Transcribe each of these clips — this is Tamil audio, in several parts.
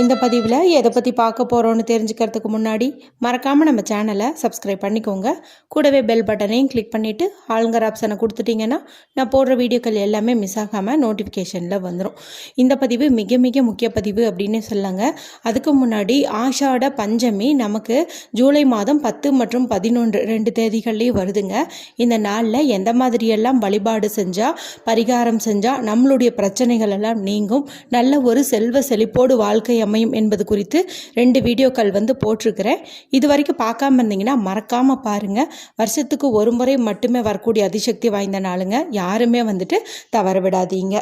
இந்த பதிவில் எதை பற்றி பார்க்க போகிறோன்னு தெரிஞ்சுக்கிறதுக்கு முன்னாடி மறக்காமல் நம்ம சேனலை சப்ஸ்கிரைப் பண்ணிக்கோங்க. கூடவே பெல் பட்டனையும் கிளிக் பண்ணிவிட்டு ஆளுங்கர் ஆப்ஷனை கொடுத்துட்டிங்கன்னா நான் போடுற வீடியோக்கள் எல்லாமே மிஸ் ஆகாமல் நோட்டிஃபிகேஷனில் வந்துடும் இந்த பதிவு மிக மிக முக்கிய பதிவு அப்படின்னு சொல்லாங்க. அதுக்கு முன்னாடி ஆஷாட பஞ்சமி நமக்கு ஜூலை மாதம் பத்து மற்றும் பதினொன்று ரெண்டு தேதிகள்லேயும் வருதுங்க. இந்த நாளில் எந்த மாதிரியெல்லாம் வழிபாடு செஞ்சால் பரிகாரம் செஞ்சால் நம்மளுடைய பிரச்சனைகள் எல்லாம் நீங்கும். நல்ல ஒரு செல்வ செழிப்போடு வாழ்க்கையை அமையும் என்பது குறித்து ரெண்டு வீடியோக்கள் வந்து போட்டிருக்கிறேன். இது வரைக்கும் பார்க்காம இருந்தீங்கன்னா மறக்காமல் பாருங்கள் வருஷத்துக்கு ஒரு முறை மட்டுமே வரக்கூடிய அதிசக்தி வாய்ந்த நாளுங்க. யாருமே வந்துட்டு தவற விடாதீங்க.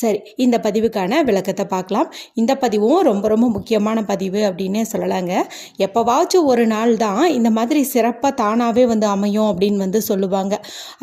சரி இந்த பதிவுக்கான விளக்கத்தை பார்க்கலாம். இந்த பதிவும் ரொம்ப ரொம்ப முக்கியமான பதிவு அப்படின்னே சொல்லலாங்க. எப்போவாச்சும் ஒரு நாள் தான் இந்த மாதிரி சிறப்பாக தானாகவே வந்து அமையும் அப்படின்னு வந்து சொல்லுவாங்க.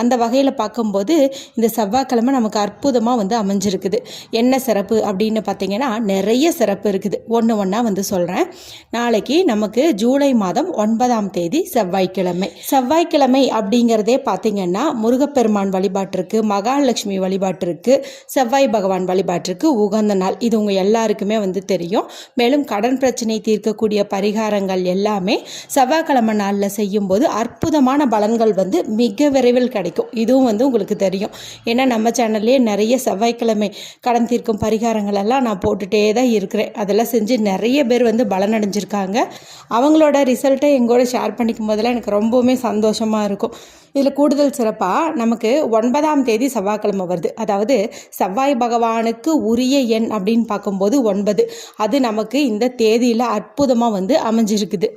அந்த வகையில் பார்க்கும்போது இந்த செவ்வாய்க்கிழமை நமக்கு அற்புதமாக வந்து அமைஞ்சிருக்குது. என்ன சிறப்பு அப்படின்னு பார்த்தீங்கன்னா நிறைய சிறப்பு இருக்குது. ஒன்று ஒன்றா வந்து சொல்கிறேன் நாளைக்கு நமக்கு ஜூலை மாதம் ஒன்பதாம் தேதி செவ்வாய்க்கிழமை. செவ்வாய்க்கிழமை அப்படிங்கிறதே பார்த்தீங்கன்னா முருகப்பெருமான் வழிபாட்டிற்கு மகாலட்சுமி வழிபாட்டிற்கு செவ்வாய் பகவான் வழிபாட்டிற்கு உகந்த நாள். இது உங்கள் எல்லாருக்குமே வந்து தெரியும். மேலும் கடன் பிரச்சனை தீர்க்கக்கூடிய பரிகாரங்கள் எல்லாமே செவ்வாய்க்கிழமை நாளில் செய்யும்போது அற்புதமான பலன்கள் வந்து மிக விரைவில் கிடைக்கும். இதுவும் வந்து உங்களுக்கு தெரியும். ஏன்னா நம்ம சேனல்லே நிறைய செவ்வாய்க்கிழமை கடன் தீர்க்கும் பரிகாரங்கள் எல்லாம் நான் போட்டுகிட்டே தான் இருக்கிறேன். அதெல்லாம் செஞ்சு நிறைய பேர் வந்து பலனடைஞ்சிருக்காங்க. அவங்களோட ரிசல்ட்டை எங்கூட ஷேர் பண்ணிக்கும் போதெல்லாம் எனக்கு ரொம்பவுமே சந்தோஷமாக இருக்கும். இதில் கூடுதல் சிறப்பாக நமக்கு ஒன்பதாம் தேதி செவ்வாய்க்கிழமை வருது. அதாவது செவ்வாய் பகவானுக்கு உரிய எண் அப்படின்னு பார்க்கும்போது ஒன்பது. அது நமக்கு இந்த தேதியில் அற்புதமாக வந்து அமைஞ்சிருக்குது.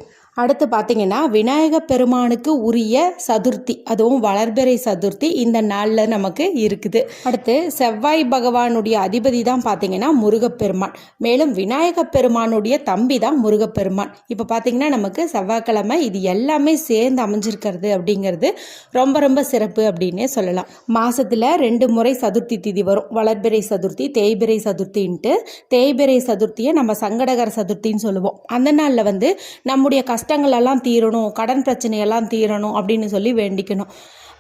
அடுத்து பார்த்தீங்கன்னா விநாயக பெருமானுக்கு உரிய சதுர்த்தி அதுவும் வளர்பிறை சதுர்த்தி இந்த நாளில் நமக்கு இருக்குது. அடுத்து செவ்வாய் பகவானுடைய அதிபதி தான் பார்த்தீங்கன்னா முருகப்பெருமான். மேலும் விநாயக பெருமானுடைய தம்பி தான் முருகப்பெருமான். இப்போ பார்த்தீங்கன்னா நமக்கு செவ்வாய்க்கிழமை இது எல்லாமே சேர்ந்து அமைஞ்சிருக்கிறது அப்படிங்கிறது ரொம்ப ரொம்ப சிறப்பு அப்படின்னே சொல்லலாம். மாதத்தில் ரெண்டு முறை சதுர்த்தி திதி வரும். வளர்பிறை சதுர்த்தி தேய்பிறை சதுர்த்தின்ட்டு தேய்பிறை சதுர்த்தியை நம்ம சங்கடகர சதுர்த்தின்னு சொல்லுவோம். அந்த நாளில் வந்து நம்முடைய கஷ்டங்கள் எல்லாம் தீரணும் கடன் பிரச்சனையெல்லாம் தீரணும் அப்படின்னு சொல்லி வேண்டிக்கணும்.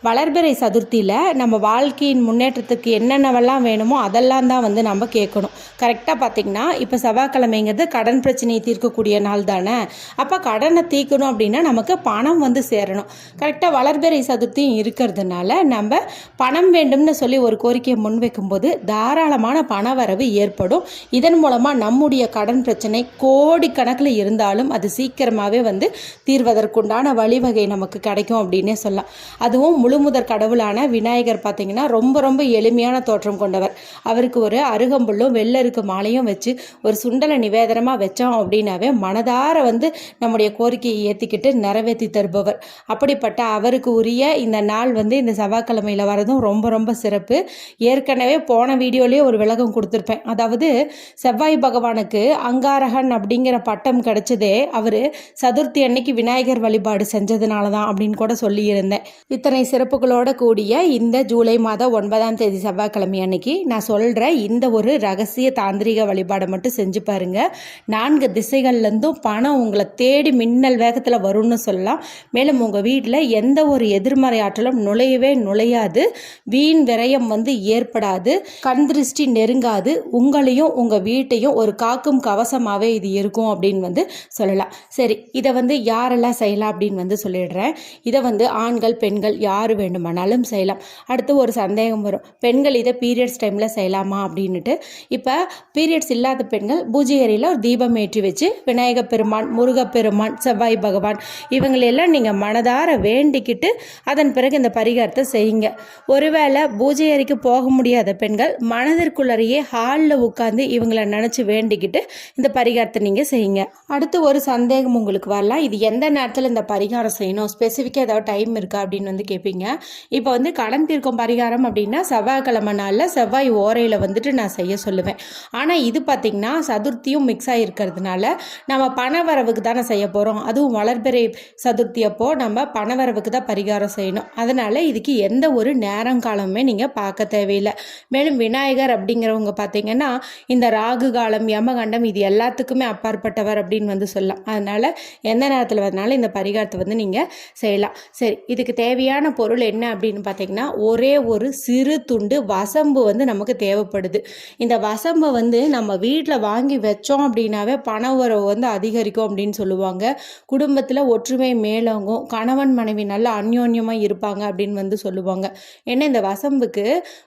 வளர்பிறை சதுர்த்தியில் நம்ம வாழ்க்கையின் முன்னேற்றத்துக்கு என்னென்னவெல்லாம் வேணுமோ அதெல்லாம் தான் வந்து நம்ம கேட்கணும். கரெக்டாக பார்த்திங்கன்னா இப்போ செவ்வாய்க்கிழமைங்கிறது கடன் பிரச்சனையை தீர்க்கக்கூடிய நாள் தானே? அப்போ கடனை தீர்க்கணும் அப்படின்னா நமக்கு பணம் வந்து சேரணும். கரெக்டாக வளர்பிறை சதுர்த்தியும் இருக்கிறதுனால நம்ம பணம் வேண்டும்னு சொல்லி ஒரு கோரிக்கையை முன்வைக்கும்போது தாராளமான பண வரவு ஏற்படும். இதன் மூலமாக நம்முடைய கடன் பிரச்சனை கோடிக்கணக்கில் இருந்தாலும் அது சீக்கிரமாகவே வந்து தீர்வதற்குண்டான வழிவகை நமக்கு கிடைக்கும் அப்படின்னே சொல்லலாம். அதுவும் முழுமுதற் கடவுளான விநாயகர் பார்த்தீங்கன்னா ரொம்ப ரொம்ப எளிமையான தோற்றம் கொண்டவர். அவருக்கு ஒரு அருகம்புல்லும் வெள்ளருக்கு மாலையும் வச்சு ஒரு சுண்டலை நிவேதனமாக வச்சோம் அப்படின்னாவே மனதார வந்து நம்முடைய கோரிக்கையை ஏற்றிக்கிட்டு நிறைவேற்றி தருபவர். அப்படிப்பட்ட அவருக்கு உரிய இந்த நாள் வந்து இந்த செவ்வாய்க்கிழமையில் வரதும் ரொம்ப ரொம்ப சிறப்பு. ஏற்கனவே போன வீடியோலேயே ஒரு விளக்கம் கொடுத்துருப்பேன். அதாவது செவ்வாய் பகவானுக்கு அங்காரகன் அப்படிங்கிற பட்டம் கிடைச்சதே அவர் சதுர்த்தி அன்னைக்கு விநாயகர் வழிபாடு செஞ்சதுனால தான் அப்படின்னு கூட சொல்லியிருந்தேன். இத்தனை சிறப்புகளோட கூடிய இந்த ஜூலை மாதம் ஒன்பதாம் தேதி செவ்வாய்க்கிழமை அன்னைக்கு நான் சொல்கிற இந்த ஒரு ரகசிய தாந்திரிக வழிபாடை மட்டும் செஞ்சு பாருங்க. நான்கு திசைகள்லேருந்தும் பணம் உங்களை தேடி மின்னல் வேகத்தில் வரும்னு சொல்லலாம். மேலும் உங்கள் வீட்டில் எந்த ஒரு எதிர்மறை ஆற்றலும் நுழையவே நுழையாது. வீண் விரயம் வந்து ஏற்படாது. கண் திருஷ்டி நெருங்காது. உங்களையும் உங்கள் வீட்டையும் ஒரு காக்கும் கவசமாகவே இது இருக்கும் அப்படின்னு வந்து சொல்லலாம். சரி இதை வந்து யாரெல்லாம் செய்யலாம் அப்படின்னு வந்து சொல்லிடுறேன். இதை வந்து ஆண்கள் பெண்கள் யார் வேண்டுமானாலும் செய்யலாம். அடுத்து ஒரு சந்தேகம் வரும். பெண்கள் இதை பீரியட்ஸ் டைமில் செய்யலாமா அப்படின்னுட்டு. இப்போ பீரியட்ஸ் இல்லாத பெண்கள் பூஜை அறையில் ஒரு தீபம் ஏற்றி வச்சு விநாயக பெருமான் முருகப்பெருமான் செவ்வாய் பகவான் இவங்களெல்லாம் நீங்கள் மனதார வேண்டிக்கிட்டு அதன் பிறகு இந்த பரிகாரத்தை செய்யுங்க. ஒருவேளை பூஜை அறைக்கு போக முடியாத பெண்கள் மனதிற்குள்ளறையே ஹாலில் உட்காந்து இவங்களை நினச்சி வேண்டிக்கிட்டு இந்த பரிகாரத்தை நீங்கள் செய்யுங்க. அடுத்து ஒரு சந்தேகம் உங்களுக்கு வரலாம். இது எந்த நேரத்தில் இந்த பரிகாரம் செய்யணும்? ஸ்பெசிஃபிக்காக ஏதாவது டைம் இருக்கா அப்படின்னு வந்து கேட்பீங்க இப்போ வந்து கடன் தீர்க்கும் பரிகாரம் அப்படின்னா செவ்வாய்க்கிழமை நாளில் செவ்வாய் ஓரையில் வந்துட்டு நான் செய்ய சொல்லுவேன். ஆனால் இது பார்த்திங்கன்னா சதுர்த்தியும் மிக்ஸ் ஆகிருக்கிறதுனால நம்ம பணவரவுக்கு தானே செய்ய போகிறோம் அதுவும் வளர்பிறை சதுர்த்தி அப்போ நம்ம பணவரவுக்கு தான் பரிகாரம் செய்யணும். அதனால் இதுக்கு எந்த ஒரு நேரம் காலமுமே நீங்கள் பார்க்க தேவையில்லை. மேலும் விநாயகர் அப்படிங்கிறவங்க பார்த்தீங்கன்னா இந்த ராகு காலம் யமகண்டம் இது எல்லாத்துக்குமே அப்பாற்பட்டவர் அப்படின்னு வந்து சொல்லலாம். அதனால் எந்த நேரத்தில் வந்தாலும் இந்த பரிகாரத்தை வந்து நீங்கள் செய்யலாம். சரி இதுக்கு தேவையான பொருள் பொருள் என்ன அப்படின்னு பார்த்தீங்கன்னா ஒரே ஒரு சிறு துண்டு வசம்பு வந்து நமக்கு தேவைப்படுது. இந்த வசம்பை வந்து நம்ம வீட்டில் வாங்கி வச்சோம் அப்படின்னாவே பண உறவு வந்து அதிகரிக்கும் அப்படின்னு சொல்லுவாங்க. குடும்பத்தில் ஒற்றுமை மேலோங்கும் கணவன் மனைவி நல்லா அந்யோன்யமாக இருப்பாங்க அப்படின்னு வந்து சொல்லுவாங்க. ஏன்னா இந்த வசம்புக்கு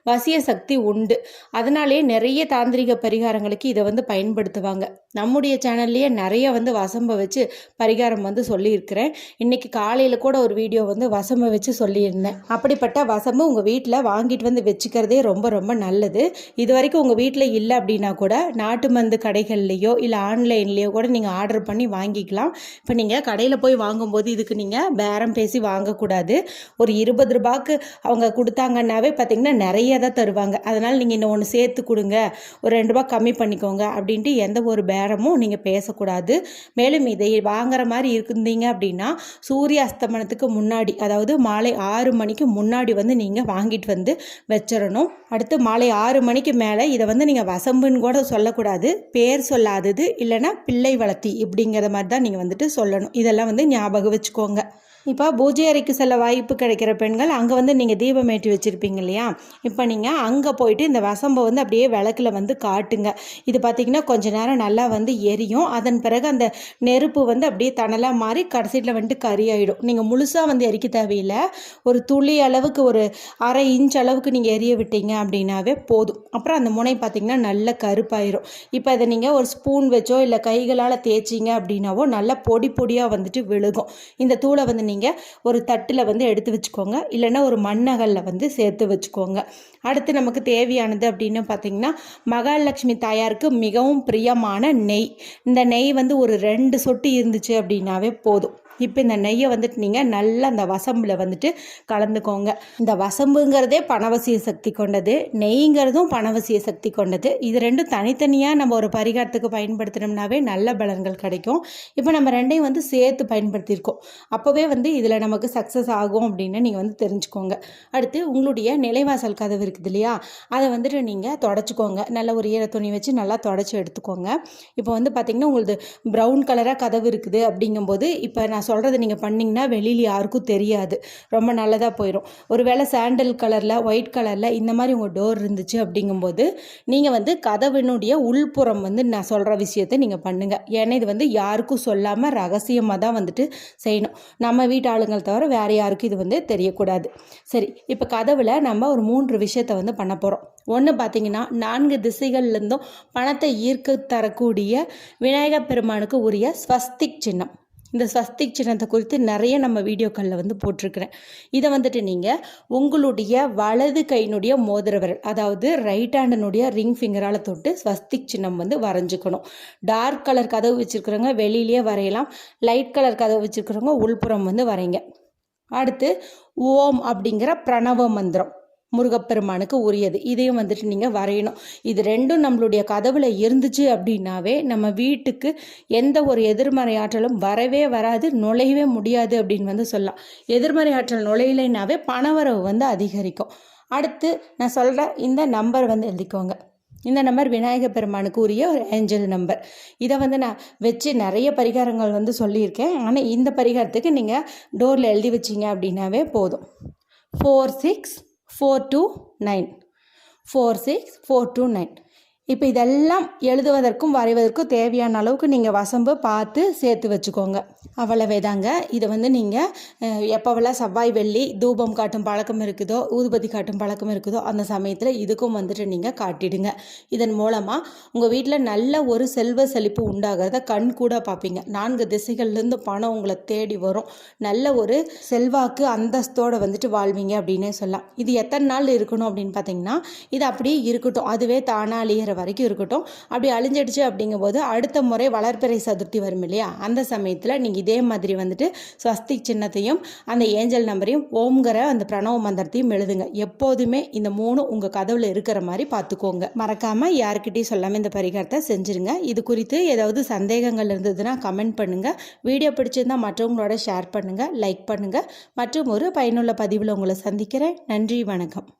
வசிய சக்தி உண்டு. அதனாலேயே நிறைய தாந்திரிக பரிகாரங்களுக்கு இதை வந்து பயன்படுத்துவாங்க. நம்முடைய சேனல்லையே நிறைய வந்து வசம்பை வச்சு பரிகாரம் வந்து சொல்லியிருக்கிறேன். இன்றைக்கி காலையில் கூட ஒரு வீடியோ வந்து வசம்பை வச்சு சொல்லியிருந்தேன் அப்படிப்பட்ட வசம்பு உங்கள் வீட்டில் வாங்கிட்டு வந்து வச்சுக்கிறதே ரொம்ப ரொம்ப நல்லது. இது வரைக்கும் உங்கள் வீட்டில் இல்லை அப்படின்னா கூட நாட்டு மருந்து கடைகள்லையோ இல்லை ஆன்லைன்லேயோ கூட நீங்கள் ஆர்டர் பண்ணி வாங்கிக்கலாம். இப்போ நீங்கள் கடையில் போய் வாங்கும்போது இதுக்கு நீங்கள் பேரம் பேசி வாங்கக்கூடாது. ஒரு இருபது ரூபாய்க்கு அவங்க கொடுத்தாங்கன்னாவே பார்த்திங்கன்னா நிறைய தான் தருவாங்க. அதனால் நீங்கள் இன்னும் ஒன்று சேர்த்து கொடுங்க. ஒரு ரெண்டு ரூபா கம்மி பண்ணிக்கோங்க அப்படின்ட்டு எந்த ஒரு பேரமும் நீங்கள் பேசக்கூடாது. மேலும் இதை வாங்குற மாதிரி இருந்தீங்க அப்படின்னா சூரிய அஸ்தமனத்துக்கு முன்னாடி அதாவது மாலை ஆறு மணிக்கு முன்னாடி வந்து நீங்கள் வாங்கிட்டு வந்து வச்சிடணும். அடுத்து மாலை ஆறு மணிக்கு மேலே இதை வந்து நீங்கள் வசம்புன்னு கூட சொல்லக்கூடாது. பேர் சொல்லாதது இல்லைன்னா பிள்ளை வளர்த்தி இப்படிங்கிற மாதிரி தான் நீங்கள் வந்துட்டு சொல்லணும். இதெல்லாம் வந்து ஞாபகம் வச்சுக்கோங்க. இப்போ பூஜை அறைக்கு செல்ல வாய்ப்பு கிடைக்கிற பெண்கள் அங்கே வந்து நீங்கள் தீபம் ஏற்றி வச்சுருப்பீங்க இல்லையா? இப்போ நீங்கள் அங்கே போயிட்டு இந்த வசம்பை வந்து அப்படியே விளக்கில் வந்து காட்டுங்க. இது பார்த்திங்கன்னா கொஞ்ச நேரம் நல்லா வந்து எரியும். அதன் பிறகு அந்த நெருப்பு வந்து அப்படியே தணலாக மாறி கடைசியில் வந்துட்டு கறி ஆகிடும் நீங்கள் முழுசாக வந்து எரிக்க தேவையில்லை. ஒரு துளி அளவுக்கு ஒரு அரை இன்ச் அளவுக்கு நீங்கள் எரிய விட்டீங்க அப்படின்னாவே போதும். அப்புறம் அந்த முனை பார்த்திங்கன்னா நல்ல கருப்பாயிரும். இப்போ அதை நீங்கள் ஒரு ஸ்பூன் வச்சோ இல்லை கைகளால் தேய்ச்சிங்க அப்படின்னாவோ நல்லா பொடி பொடியாக வந்துட்டு விழுகும். இந்த தூளை வந்து நீங்கள் ஒரு தட்டில் வந்து எடுத்து வச்சுக்கோங்க. இல்லைன்னா ஒரு மண்ணகலில் வந்து சேர்த்து வச்சுக்கோங்க. அடுத்து நமக்கு தேவையானது அப்படின்னு பார்த்தீங்கன்னா மகாலட்சுமி தாயாருக்கு மிகவும் பிரியமான நெய். இந்த நெய் வந்து ஒரு ரெண்டு சொட்டு இருந்துச்சு அப்படின்னாவே போதும். இப்போ இந்த நெய்யை வந்துட்டு நீங்கள் நல்லா அந்த வசம்பில் வந்துட்டு கலந்துக்கோங்க. இந்த வசம்புங்கிறதே பணவசிய சக்தி கொண்டது நெய்ங்கிறதும் பணவசிய சக்தி கொண்டது. இது ரெண்டும் தனித்தனியாக நம்ம ஒரு பரிகாரத்துக்கு பயன்படுத்தினோம்னாவே நல்ல பலன்கள் கிடைக்கும். இப்போ நம்ம ரெண்டையும் வந்து சேர்த்து பயன்படுத்தியிருக்கோம். அப்போவே வந்து இதில் நமக்கு சக்ஸஸ் ஆகும் அப்படின்னு நீங்கள் வந்து தெரிஞ்சுக்கோங்க. அடுத்து உங்களுடைய நிலைவாசல் கதவு இருக்குது இல்லையா? அதை வந்துட்டு நீங்கள் தொடச்சிக்கோங்க. நல்ல ஒரு ஈர துணி வச்சு நல்லா தொடச்சி எடுத்துக்கோங்க. இப்போ வந்து பார்த்திங்கன்னா உங்களது ப்ரௌன் கலராக கதவு இருக்குது அப்படிங்கும்போது இப்போ நான் சொல்கிறத நீங்கள் பண்ணிங்கன்னா வெளியில் யாருக்கும் தெரியாது. ரொம்ப நல்லதாக போயிடும் ஒரு வேளை சாண்டல் கலரில் ஒயிட் கலரில் இந்த மாதிரி உங்கள் டோர் இருந்துச்சு அப்படிங்கும்போது நீங்கள் வந்து கதவினுடைய உள்புறம் வந்து நான் சொல்கிற விஷயத்தை நீங்கள் பண்ணுங்கள் ஏன்னா இது வந்து யாருக்கும் சொல்லாமல் ரகசியமாக தான் வந்துட்டு செய்யணும். நம்ம வீட்டு ஆளுங்கள் தவிர வேறு யாருக்கும் இது வந்து தெரியக்கூடாது. சரி இப்போ கதவில் நம்ம ஒரு மூன்று விஷயத்தை வந்து பண்ண போகிறோம் ஒன்று பார்த்தீங்கன்னா நான்கு திசைகள்லேருந்தும் பணத்தை ஈர்க்க தரக்கூடிய விநாயகர் பெருமானுக்கு உரிய ஸ்வஸ்திக் சின்னம். இந்த ஸ்வஸ்திக் சின்னத்தை குறித்து நிறைய நம்ம வீடியோக்களில் வந்து போட்டிருக்கிறேன். இதை வந்துட்டு நீங்கள் உங்களுடைய வலது கையினுடைய மோதிர விரல் அதாவது ரைட் ஹேண்டனுடைய ரிங் ஃபிங்கரால் தொட்டு ஸ்வஸ்திக் சின்னம் வந்து வரைஞ்சிக்கணும். டார்க் கலர் கதவு வச்சுருக்கிறவங்க வெளியிலேயே வரையலாம். லைட் கலர் கதவு வச்சுருக்கிறவங்க உள்புறம் வந்து வரைங்க. அடுத்து ஓம் அப்படிங்கிற பிரணவ மந்திரம். முருகப்பெருமானுக்கு உரியது. இதையும் வந்துட்டு நீங்கள் வரையணும். இது ரெண்டும் நம்மளுடைய கதவுல இருந்துச்சு அப்படின்னாவே நம்ம வீட்டுக்கு எந்த ஒரு எதிர்மறை ஆற்றலும் வரவே வராது நுழையவே முடியாது அப்படின்னு வந்து சொல்லலாம். எதிர்மறை ஆற்றல் நுழையலைனாவே பணவரவு வந்து அதிகரிக்கும். அடுத்து நான் சொல்கிற இந்த நம்பர் வந்து எழுதிக்கோங்க. இந்த நம்பர் விநாயக பெருமானுக்கு உரிய ஒரு ஏஞ்சல் நம்பர். இதை வந்து நான் வச்சு நிறைய பரிகாரங்கள் வந்து சொல்லியிருக்கேன். ஆனால் இந்த பரிகாரத்துக்கு நீங்கள் டோரில் எழுதி வச்சிங்க அப்படின்னாவே போதும். Four six 4 to 9. 4, 6, 4 to 9. இப்போ இதெல்லாம் எழுதுவதற்கும் வரைவதற்கும் தேவையான அளவுக்கு நீங்கள் வசம்பு பார்த்து சேர்த்து வச்சுக்கோங்க. அவ்வளவே தாங்க இதை வந்து நீங்கள் எப்போவெல்லாம் செவ்வாய் வெள்ளி தூபம் காட்டும் பழக்கம் இருக்குதோ ஊதுபதி காட்டும் பழக்கம் இருக்குதோ அந்த சமயத்தில் இதுக்கும் வந்துட்டு நீங்கள் காட்டிடுங்க. இதன் மூலமாக உங்கள் வீட்டில் நல்ல ஒரு செல்வ செழிப்பு உண்டாகிறத கண் கூட பார்ப்பீங்க. நான்கு திசைகள்லேருந்து பணம் உங்களை தேடி வரும். நல்ல ஒரு செல்வாக்கு அந்தஸ்தோடு வந்துட்டு வாழ்வீங்க அப்படின்னே சொல்லலாம். இது எத்தனை நாள் இருக்கணும் அப்படின்னு பார்த்தீங்கன்னா இது அப்படியே இருக்கட்டும். அதுவே தானாக அழியிற வரைக்கும் இருக்கட்டும். அப்படி அழிஞ்சிடுச்சு அப்படிங்கும்போது அடுத்த முறை வளர்ப்பிறை சதுர்த்தி வரும் இல்லையா? அந்த சமயத்தில் நீங்கள் இதே மாதிரி வந்துட்டு ஸ்வஸ்திக் சின்னத்தையும் அந்த ஏஞ்சல் நம்பரையும் ஓம்கிற அந்த பிரணவ மந்திரத்தையும் எழுதுங்க. எப்போதுமே இந்த மூணு உங்கள் கதவில் இருக்கிற மாதிரி பார்த்துக்கோங்க. மறக்காமல் யாருக்கிட்டையும் சொல்லாமல் இந்த பரிகாரத்தை செஞ்சுருங்க. இது குறித்து ஏதாவது சந்தேகங்கள் இருந்ததுன்னா கமெண்ட் பண்ணுங்கள் வீடியோ பிடிச்சிருந்தா மற்றவங்களோட ஷேர் பண்ணுங்கள் லைக் பண்ணுங்கள் மற்றும் ஒரு பயனுள்ள பதிவில் உங்களை சந்திக்கிறேன். நன்றி வணக்கம்.